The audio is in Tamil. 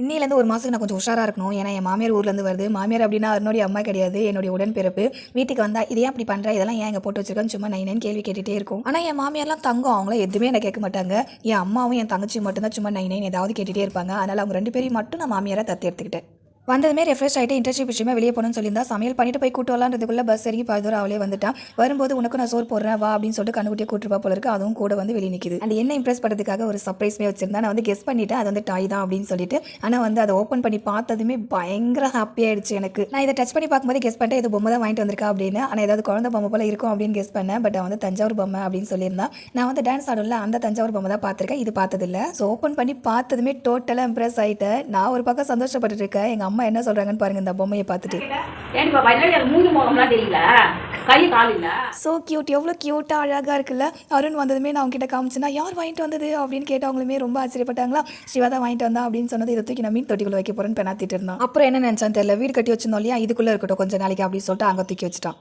இன்னிலேருந்து ஒரு மாதத்துக்கு நான் கொஞ்சம் உஷாராக இருக்கணும். ஏன்னா என் மாமியார் ஊர்லேருந்து வருது. மாமியார் அப்படின்னா என்னுடைய அம்மா கிடையாது. என்னுடைய உடன்பிறப்பு. வீட்டுக்கு வந்தால் இதே அப்படி பண்ணுற இதெல்லாம் ஏன் இங்கே போட்டு வச்சிருக்கேன்னு சும்மா நைன் கேள்வி கேட்டுகிட்டே இருக்கும். ஆனால் என் மாமியார்லாம் தங்கம். அவங்கள எதுவுமே என்ன கேட்க மாட்டாங்க. என் அம்மாவும் என் தங்கச்சியும் மட்டும்தான் சும்மா நைன் நைன் ஏதாவது கேட்டுகிட்டே இருப்பாங்க. அதனால் அவங்க ரெண்டு பேரையும் மட்டும் நான் மாமியாரை தத்து எடுத்துக்கிட்டேன். வந்ததுமே ரெஃப்ரெஷ் ஆகிட்டு இன்டர்ன்ஷிப் விஷயமா வெளியே போகணும்னு சொல்லியிருந்தா சமையல் பண்ணிட்டு போய் கூட்டு வரலான்றதுக்குள்ளே பஸ் இறங்கி பாதி தூரம் அவளே வந்துட்டான் வரும்போது உனக்கு நான் சோறு போடுறேன் வா அப்படின்னு சொல்லிட்டு கண்ணுக்குட்டியை கூட்டுருப்பா போல இருக்கு. அதுவும் கூட வந்து வெளியே நிற்குது அண்ட் என்ன இம்ப்ரெஸ் பண்ணுறதுக்காக ஒரு சர்ப்ரைஸ்மே வச்சிருந்தா நான் வந்து கெஸ் பண்ணிட்டேன் அது வந்து டாய் தான் அப்படின்னு சொல்லிட்டு ஆனால் வந்து அதை ஓப்பன் பண்ணி பார்த்ததுமே பயங்கர ஹாப்பியாயிடுச்சு எனக்கு. நான் இதை டச் பண்ணி பார்க்கும்போது கெஸ் பண்ணிட்டு இது பொம்மை தான் வாங்கிட்டு வந்திருக்கா அப்படின்னு. ஆனால் ஏதாவது குழந்தை பொம்மை போல இருக்கும் அப்படின்னு கெஸ் பண்ணேன். பட் வந்து தஞ்சாவூர் பொம்மை அப்படின்னு சொல்லியிருந்தான் நான் வந்து டான்ஸ் ஆடும்ல அந்த தஞ்சாவூர் பொம்மை தான் பார்த்துருக்கேன் இது பார்த்ததில்ல. ஸோ ஓப்பன் பண்ணி பார்த்ததுமே டோட்டலாக இம்ப்ரெஸ் ஆகிட்டேன் நான் ஒரு பக்கம் சந்தோஷப்பட்டு இருக்கேன். எங்கள் அம்மா என்ன சொல்கிறாங்கன்னு பாருங்க இந்த பொம்மையை பார்த்துட்டு. ஸோ கியூட் எவ்வளோ க்யூட்டாக அழகாக இருக்குல்ல. அருண் வந்ததுமே நான் அவங்ககிட்ட காமிச்சேன்னா யார் வாங்கிட்டு வந்தது? அப்படின்னு கேட்டவங்களுமே ரொம்ப ஆச்சரியப்பட்டாங்களா. சிவா தான் வாங்கிட்டு வந்தா அப்படின்னு சொன்னது இதை தூக்கி நான் மீன் தொட்டிக்குள்ள வைக்க போறேன்னு பெணாத்திட்டு இருந்தான். அப்புறம் என்ன நினச்சான்னு தெரியல வீடு கட்டி வச்சிருந்தோம் இல்லையா இதுக்குள்ளே இருக்கட்டும் கொஞ்ச நாளைக்கு அப்படின்னு சொல்லிட்டு அங்கே தூக்கி வச்சுட்டான்.